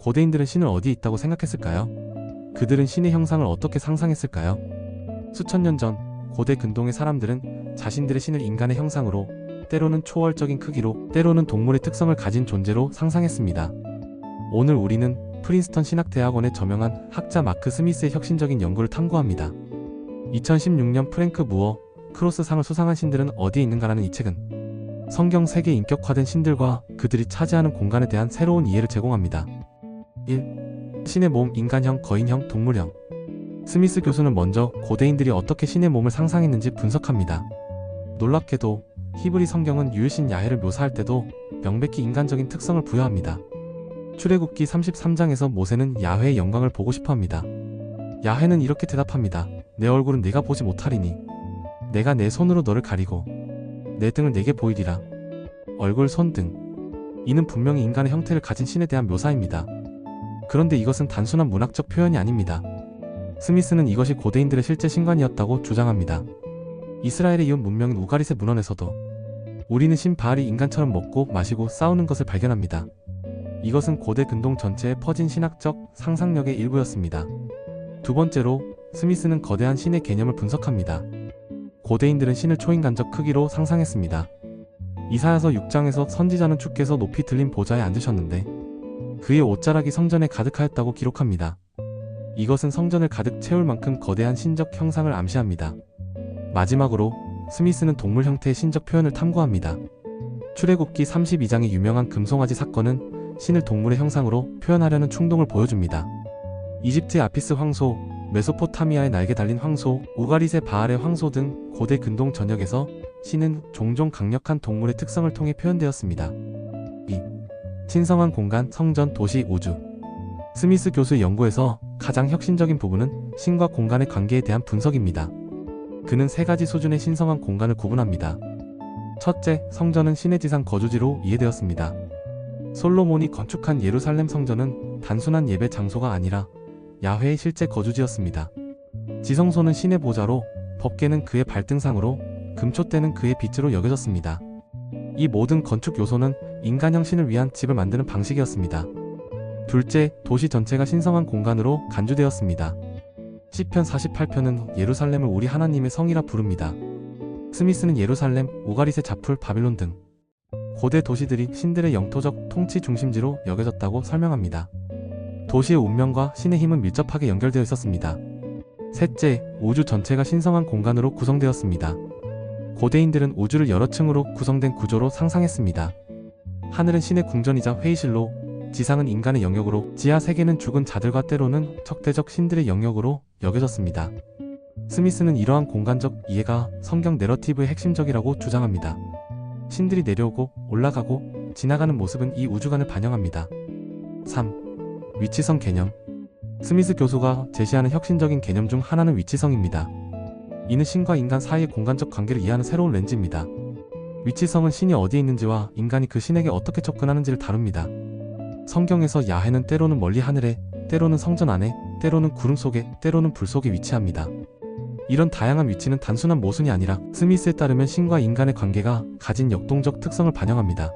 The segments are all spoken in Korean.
고대인들은 신을 어디에 있다고 생각했을까요? 그들은 신의 형상을 어떻게 상상했을까요? 수천 년 전 고대 근동의 사람들은 자신들의 신을 인간의 형상으로 때로는 초월적인 크기로 때로는 동물의 특성을 가진 존재로 상상했습니다. 오늘 우리는 프린스턴 신학대학원에 저명한 학자 마크 스미스의 혁신적인 연구를 탐구합니다. 2016년 프랭크 무어 크로스상을 수상한 신들은 어디에 있는가라는 이 책은 성경 세계 인격화된 신들과 그들이 차지하는 공간에 대한 새로운 이해를 제공합니다. 1. 신의 몸 인간형, 거인형, 동물형. 스미스 교수는 먼저 고대인들이 어떻게 신의 몸을 상상했는지 분석합니다. 놀랍게도 히브리 성경은 유일신 야훼를 묘사할 때도 명백히 인간적인 특성을 부여합니다. 출애굽기 33장에서 모세는 야훼의 영광을 보고 싶어 합니다. 야훼는 이렇게 대답합니다. 내 얼굴은 네가 보지 못하리니 내가 내 손으로 너를 가리고 내 등을 내게 보이리라. 얼굴, 손 등. 이는 분명히 인간의 형태를 가진 신에 대한 묘사입니다. 그런데 이것은 단순한 문학적 표현이 아닙니다. 스미스는 이것이 고대인들의 실제 신관이었다고 주장합니다. 이스라엘의 이웃 문명인 우가리스 문헌에서도 우리는 신 바알이 인간처럼 먹고 마시고 싸우는 것을 발견합니다. 이것은 고대 근동 전체에 퍼진 신학적 상상력의 일부였습니다. 두 번째로 스미스는 거대한 신의 개념을 분석합니다. 고대인들은 신을 초인간적 크기로 상상했습니다. 이사야서 6장에서 선지자는 주께서 높이 들린 보좌에 앉으셨는데 그의 옷자락이 성전에 가득하였다고 기록합니다. 이것은 성전을 가득 채울 만큼 거대한 신적 형상을 암시합니다. 마지막으로 스미스는 동물 형태의 신적 표현을 탐구합니다. 출애굽기 32장의 유명한 금송아지 사건은 신을 동물의 형상으로 표현하려는 충동을 보여줍니다. 이집트의 아피스 황소, 메소포타미아의 날개 달린 황소, 우가리세 바알의 황소 등 고대 근동 전역에서 신은 종종 강력한 동물의 특성을 통해 표현되었습니다. 2. 신성한 공간, 성전, 도시, 우주. 스미스 교수의 연구에서 가장 혁신적인 부분은 신과 공간의 관계에 대한 분석입니다. 그는 세 가지 수준의 신성한 공간을 구분합니다. 첫째, 성전은 신의 지상 거주지로 이해되었습니다. 솔로몬이 건축한 예루살렘 성전은 단순한 예배 장소가 아니라 야훼의 실제 거주지였습니다. 지성소는 신의 보좌로, 법계는 그의 발등상으로, 금초대는 그의 빛으로 여겨졌습니다. 이 모든 건축 요소는 인간형 신을 위한 집을 만드는 방식이었습니다. 둘째, 도시 전체가 신성한 공간으로 간주되었습니다. 시편 48편은 예루살렘을 우리 하나님의 성이라 부릅니다. 스미스는 예루살렘, 우가리세 자풀, 바빌론 등 고대 도시들이 신들의 영토적 통치 중심지로 여겨졌다고 설명합니다. 도시의 운명과 신의 힘은 밀접하게 연결되어 있었습니다. 셋째, 우주 전체가 신성한 공간으로 구성되었습니다. 고대인들은 우주를 여러 층으로 구성된 구조로 상상했습니다. 하늘은 신의 궁전이자 회의실로, 지상은 인간의 영역으로, 지하 세계는 죽은 자들과 때로는 적대적 신들의 영역으로 여겨졌습니다. 스미스는 이러한 공간적 이해가 성경 내러티브의 핵심적이라고 주장합니다. 신들이 내려오고 올라가고 지나가는 모습은 이 우주관을 반영합니다. 3. 위치성 개념. 스미스 교수가 제시하는 혁신적인 개념 중 하나는 위치성입니다. 이는 신과 인간 사이의 공간적 관계를 이해하는 새로운 렌즈입니다. 위치성은 신이 어디에 있는지와 인간이 그 신에게 어떻게 접근하는지를 다룹니다. 성경에서 야훼는 때로는 멀리 하늘에, 때로는 성전 안에, 때로는 구름 속에, 때로는 불 속에 위치합니다. 이런 다양한 위치는 단순한 모순이 아니라 스미스에 따르면 신과 인간의 관계가 가진 역동적 특성을 반영합니다.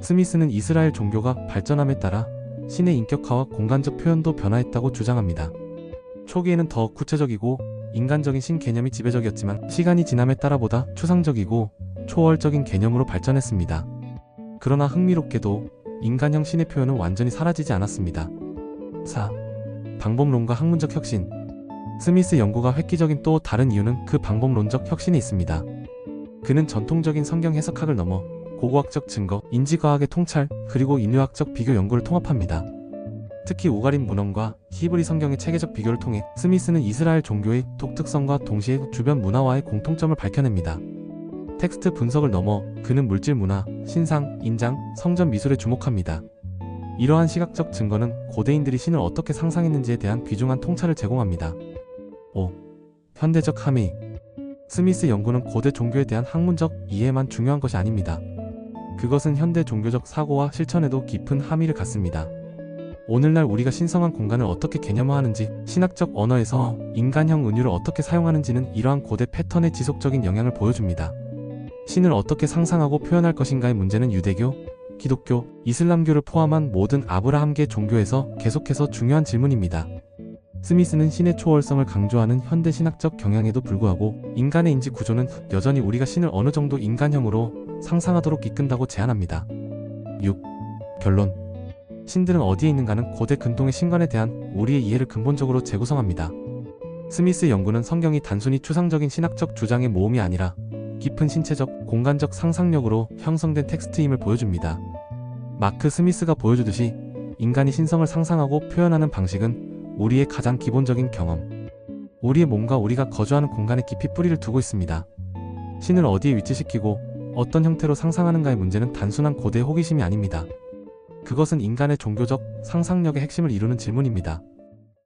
스미스는 이스라엘 종교가 발전함에 따라 신의 인격화와 공간적 표현도 변화했다고 주장합니다. 초기에는 더 구체적이고 인간적인 신 개념이 지배적이었지만 시간이 지남에 따라 보다 추상적이고 초월적인 개념으로 발전했습니다. 그러나 흥미롭게도 인간형 신의 표현은 완전히 사라지지 않았습니다. 4. 방법론과 학문적 혁신 스미스 연구가 획기적인 또 다른 이유는 그 방법론적 혁신에 있습니다. 그는 전통적인 성경 해석학을 넘어 고고학적 증거, 인지과학의 통찰, 그리고 인류학적 비교 연구를 통합합니다. 특히 우가린 문헌과 히브리 성경의 체계적 비교를 통해 스미스는 이스라엘 종교의 독특성과 동시에 주변 문화와의 공통점을 밝혀냅니다. 텍스트 분석을 넘어 그는 물질 문화, 신상, 인장, 성전 미술에 주목합니다. 이러한 시각적 증거는 고대인들이 신을 어떻게 상상했는지에 대한 귀중한 통찰을 제공합니다. 5. 현대적 함의 스미스 연구는 고대 종교에 대한 학문적 이해만 중요한 것이 아닙니다. 그것은 현대 종교적 사고와 실천에도 깊은 함의를 갖습니다. 오늘날 우리가 신성한 공간을 어떻게 개념화하는지, 신학적 언어에서 인간형 은유를 어떻게 사용하는지는 이러한 고대 패턴의 지속적인 영향을 보여줍니다. 신을 어떻게 상상하고 표현할 것인가의 문제는 유대교, 기독교, 이슬람교를 포함한 모든 아브라함계 종교에서 계속해서 중요한 질문입니다. 스미스는 신의 초월성을 강조하는 현대 신학적 경향에도 불구하고 인간의 인지 구조는 여전히 우리가 신을 어느 정도 인간형으로 상상하도록 이끈다고 제안합니다. 6. 결론 신들은 어디에 있는가는 고대 근동의 신관에 대한 우리의 이해를 근본적으로 재구성합니다. 스미스의 연구는 성경이 단순히 추상적인 신학적 주장의 모음이 아니라 깊은 신체적, 공간적 상상력으로 형성된 텍스트임을 보여줍니다. 마크 스미스가 보여주듯이 인간이 신성을 상상하고 표현하는 방식은 우리의 가장 기본적인 경험, 우리의 몸과 우리가 거주하는 공간에 깊이 뿌리를 두고 있습니다. 신을 어디에 위치시키고 어떤 형태로 상상하는가의 문제는 단순한 고대 호기심이 아닙니다. 그것은 인간의 종교적 상상력의 핵심을 이루는 질문입니다.